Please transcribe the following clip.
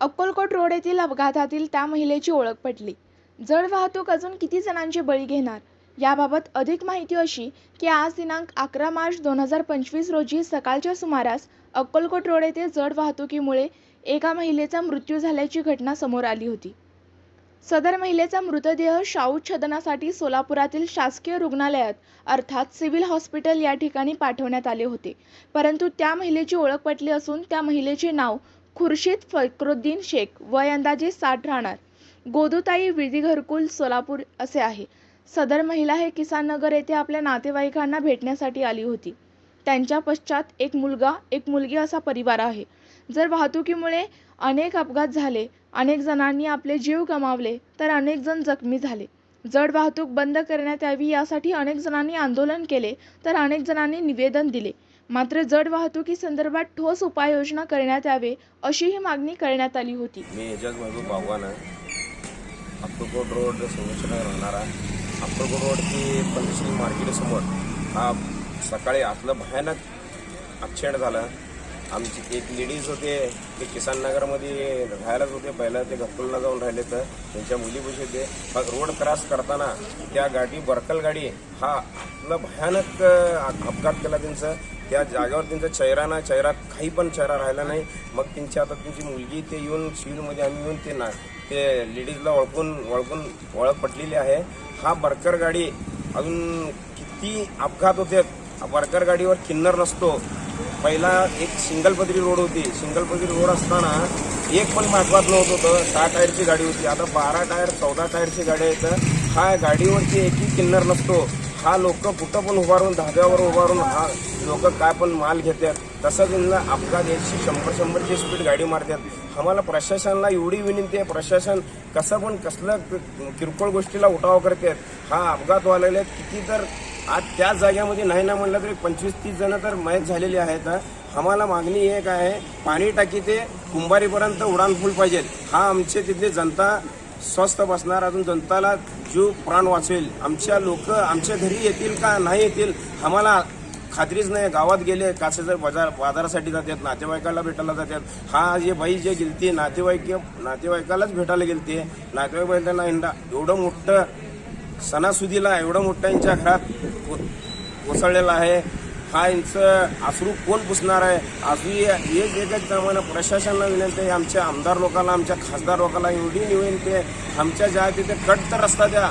Akkalkot road येथील अपघातातील त्या महिलेची ओळख पटली. जड वाहतूक अजून किती जणांचे बळी घेणार? याबाबत अधिक माहिती अशी की आज दिनांक अकरा मार्च दोन हजार पंचवीस रोजी सकाळच्या सुमारास अक्कलकोट रोड येथे जड वाहतुकीमुळे एका महिलेचा मृत्यू झाल्याची घटना समोर आली होती. सदर महिलेचा मृतदेह शाहू छदनासाठी सोलापुरातील शासकीय रुग्णालयात अर्थात सिव्हिल हॉस्पिटल या ठिकाणी पाठवण्यात आले होते. परंतु त्या महिलेची ओळख पटली असून त्या महिलेचे नाव खुर्शीद फकरुद्दीन शेख वय अंदाजे साठ राहणार. गोदूताई विधी घरकुल सोलापूर असे आहे. सदर महिला हे किसान नगर येथे आपल्या नातेवाईकांना भेटण्यासाठी आली होती. त्यांच्या पश्चात एक मुलगा एक मुलगी असा परिवार आहे. जर वाहतुकीमुळे अनेक अपघात झाले अनेक जणांनी आपले जीव गमावले तर अनेक जण जखमी झाले. जड वाहतूक बंद करण्यात यावी यासाठी अनेक जणांनी आंदोलन केले तर अनेक जणांनी निवेदन दिले. मात्र जड वाहतुकी संदर्भात ठोस उपाययोजना करण्यात यावे अशीही मागणी करण्यात आली होती. मी एजाज महबूब बागवान अक्कलकोट रोड संरक्षणा राहणारा अक्कलकोट रोडची पंचशील मार्केटसमोर. हा सकाळी आतलं भयानक ॲक्सिडेंट झालं. आमची एक लेडीज होते ते किसान नगरमध्ये राहायलाच होते. पहिला ते घक्कुलला जाऊन राहिले तर त्यांच्या मुलीपाशी होते. मग रोड क्रॉस करताना त्या गाडी बरकल गाडी हा आपलं भयानक अपघात केला त्यांचं. त्या जागेवर त्यांचा चेहरा ना चेहरा काही पण चेहरा राहिला नाही. मग त्यांची आता त्यांची मुलगी ते येऊन सिव्हिलमध्ये आम्ही येऊन ते ना ते लेडीजला ओळखून ओळखून ओळख पटलेली आहे. हा बरकर गाडी अजून किती अपघात होते. बरकर गाडीवर किन्नर नसतो. पहिला एक सिंगल पदरी रोड होती. सिंगल पदरी रोड असताना एक पण महत्वाचं नव्हतं होतं सहा टायरची गाडी होती. आता बारा टायर चौदा टायरची गाडी आहेत. हा गाडीवरची एकही किन्नर नसतो. हा लोक कुठं पण उभारून धाब्यावर उभारून हा लोक काय पण माल घेतात तसं त्यांना अपघात एकशे शंभर शंभरची स्पीड गाडी मारतात आम्हाला प्रशासनाला एवढी विनंती आहे. प्रशासन कसं पण कसलं किरकोळ गोष्टीला उठाव करतात हा अपघात व्हायला किती तर आज त्याच जाग्यामध्ये नाही ना म्हणलं तरी पंचवीस तीस जण तर मयत झालेली आहेत आम्हाला मागणी एक आहे पाणी टाकी ते कुंभारीपर्यंत उडाणपूल पाहिजेत हा आमचे तिथली जनता स्वस्त बसणार अजून जनताला जीव प्राण वाचवेल. आमच्या लोक आमच्या घरी येतील का नाही येतील आम्हाला खात्रीच नाही. गावात गेले कासे जर बाजार बाजारासाठी जातात नातेवाईकाला भेटायला जातात. हा जे बाई जे गेलती नातेवाईक नातेवाईकालाच भेटायला गेलते. नातेवाईक बैलांना हिंडा एवढं मोठं सणासुदीला एवढं मोठं यांच्या घरात को- कोसळलेला आहे. हा यांचं अश्रू कोण पुसणार आहे? आजही एक एकच प्रमाणे प्रशासनाला विनंती आहे आमच्या आमदार लोकांना आमच्या खासदार लोकांना एवढी विनंती आहे आमच्या ज्या तिथे कट तर रस्ता द्या.